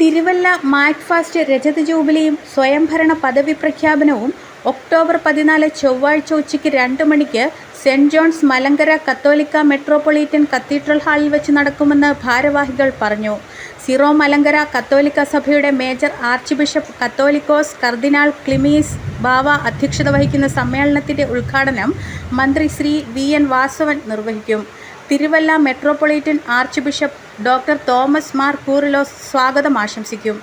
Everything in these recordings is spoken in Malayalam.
തിരുവല്ല മാറ്റ് ഫാസ്റ്റ് രജത ജൂബിലിയും സ്വയംഭരണ പദവി പ്രഖ്യാപനവും ഒക്ടോബർ പതിനാല് ചൊവ്വാഴ്ച ഉച്ചയ്ക്ക് രണ്ട് മണിക്ക് സെന്റ് ജോൺസ് മലങ്കര കത്തോലിക്ക മെട്രോപൊളിറ്റൻ കത്തീഡ്രൽ ഹാളിൽ വെച്ച് നടക്കുമെന്ന് ഭാരവാഹികൾ പറഞ്ഞു. സിറോ മലങ്കര കത്തോലിക്ക സഭയുടെ മേജർ ആർച്ച് ബിഷപ്പ് കത്തോലിക്കോസ് കർദിനാൾ ക്ലിമീസ് ബാവ അധ്യക്ഷത വഹിക്കുന്ന സമ്മേളനത്തിന്റെ ഉദ്ഘാടനം മന്ത്രി ശ്രീ വി എൻ വാസവൻ നിർവഹിക്കും. Thiruvalla metropolitan archbishop doctor Thomas Mar Coorilos സ്വാഗതം ആശംസിക്കും.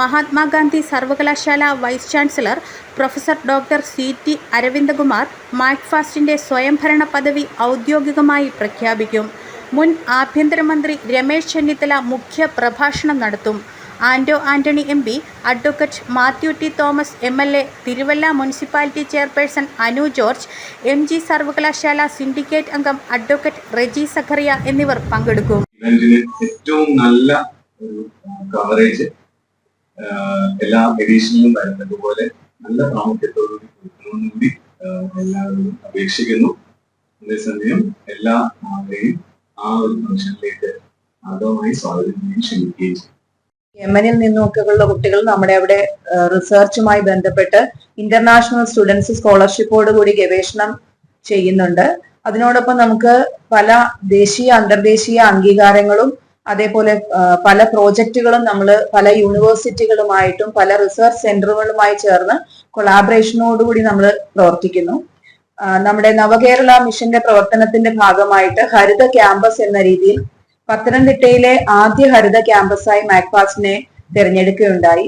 മഹാത്മാഗാന്ധി സർവകലാശാല vice chancellor professor doctor C T Aravindakumar മാക്ഫാസ്റ്റിന്റെ സ്വയംഭരണ പദവി ഔദ്യോഗികമായി പ്രഖ്യാപിക്കും. മുൻ ആഭ്യന്തരമന്ത്രി രമേശ് ചെന്നിത്തല മുഖ്യ പ്രഭാഷണം നടത്തും. Anto Antony M P advocate Mathew T Thomas M L A Thiruvalla municipality chairperson Anu George M G സർവകലാശാല സിൻഡിക്കേറ്റ് അംഗം അഡ്വക്കേറ്റ് റെജി സഖറിയ എന്നിവർ പങ്കെടുക്കും. ഏറ്റവും നല്ല കവറേജ് എല്ലാ എഡീഷനിലും വരുന്നത് പോലെ നല്ല പ്രാമുഖ്യത്തോടുകൂടി കൊടുക്കണമെന്ന് കൂടി എല്ലാവരും അപേക്ഷിക്കുന്നു. അതേസമയം എല്ലാ ആളെയും ആ ഒരു ഫംഗ്ഷനിലേക്ക് ആദ്യമായി സ്വാഗതം ചെയ്യുകയും ക്ഷണിക്കുകയും ചെയ്യും. യമനിൽ നിന്നൊക്കെയുള്ള കുട്ടികൾ നമ്മുടെ അവിടെ റിസർച്ചുമായി ബന്ധപ്പെട്ട് ഇന്റർനാഷണൽ സ്റ്റുഡൻസ് സ്കോളർഷിപ്പോട് കൂടി ഗവേഷണം ചെയ്യുന്നുണ്ട്. അതിനോടൊപ്പം നമുക്ക് പല ദേശീയ അന്തർദേശീയ അംഗീകാരങ്ങളും അതേപോലെ പല പ്രോജക്റ്റുകളും നമ്മൾ പല യൂണിവേഴ്സിറ്റികളുമായിട്ടും പല റിസർച്ച് സെന്ററുകളുമായി ചേർന്ന് കൊളാബറേഷനോടുകൂടി നമ്മൾ പ്രവർത്തിക്കുന്നു. നമ്മുടെ നവകേരള മിഷന്റെ പ്രവർത്തനത്തിന്റെ ഭാഗമായിട്ട് ഹരിത ക്യാമ്പസ് എന്ന രീതിയിൽ പത്തനംതിട്ടയിലെ ആദ്യ ഹരിത ക്യാമ്പസായി മാക്വാസിനെ തിരഞ്ഞെടുക്കുകയുണ്ടായി.